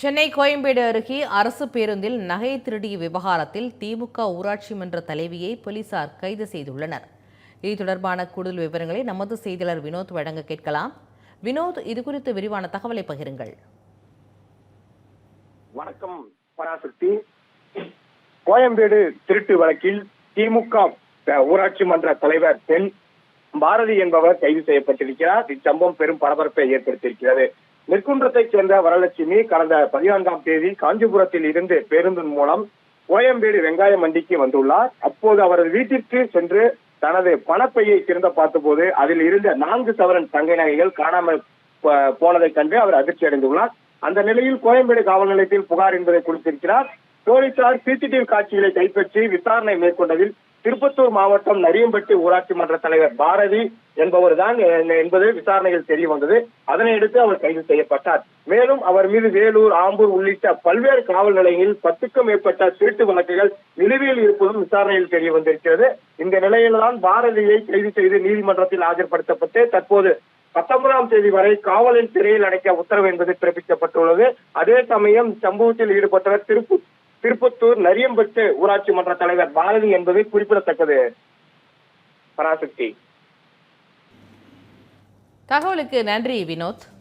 சென்னை கோயம்பேடு அருகே அரசு பேருந்தில் நகை திருடிய விவகாரத்தில் திமுக ஊராட்சி மன்ற தலைவியை போலீசார் கைது செய்துள்ளனர். இது தொடர்பான கூடுதல் விவரங்களை நமது செய்தியாளர் வினோத் வழங்க கேட்கலாம். வினோத் இது குறித்து விரிவான தகவலை பகிருங்கள். வணக்கம் பராசக்தி. கோயம்பேடு திருட்டு வழக்கில் திமுக ஊராட்சி மன்ற தலைவர் பெண் பாரதி என்பவர் கைது செய்யப்பட்டிருக்கிறார். இச்சம்பவம் பெரும் பரபரப்பை ஏற்படுத்தியிருக்கிறது. நெற்குன்றத்தைச் சேர்ந்த வரலட்சுமி கடந்த பதினான்காம் தேதி காஞ்சிபுரத்தில் இருந்து பேருந்தின் மூலம் கோயம்பேடு வெங்காய மண்டிக்கு வந்துள்ளார். அப்போது அவரது வீட்டிற்கு சென்று தனது பணப்பையை திறந்த பார்த்தபோது அதில் இருந்த நான்கு சவரன் தங்க நகைகள் காணாமல் போனதை போனதைக் கண்டு அவர் அதிர்ச்சி அடைந்துள்ளார். அந்த நிலையில் கோயம்பேடு காவல் நிலையத்தில் புகார் என்பதை கொடுத்திருக்கிறார் போலீசார் சிசிடிவி காட்சிகளை கைப்பற்றி விசாரணை மேற்கொண்டதில் திருப்பத்தூர் மாவட்டம் நரியம்பட்டி ஊராட்சி மன்ற தலைவர் பாரதி என்பவர் தான் என்பது விசாரணையில் தெரிய வந்தது. அதனை அடுத்து அவர் கைது செய்யப்பட்டார். மேலும் அவர் மீது வேலூர் ஆம்பூர் உள்ளிட்ட பல்வேறு காவல் நிலையங்களில் பத்துக்கும் மேற்பட்ட திருட்டு வழக்குகள் நிலுவையில் இருப்பதும் விசாரணையில் தெரிய வந்திருக்கிறது. இந்த நிலையில்தான் பாரதியை கைது செய்து நீதிமன்றத்தில் ஆஜர்படுத்தப்பட்டு தற்போது பத்தொன்பதாம் தேதி வரை காவலில் சிறையில் அடைக்க உத்தரவு என்பது பிறப்பிக்கப்பட்டுள்ளது. அதே சமயம் சம்பவத்தில் ஈடுபட்டவர் திருப்பு திருப்பத்தூர் நரியம்பட்டு ஊராட்சி மன்ற தலைவர் பாரதி என்பது குறிப்பிடத்தக்கது. பராசக்தி. தகவலுக்கு நன்றி வினோத்.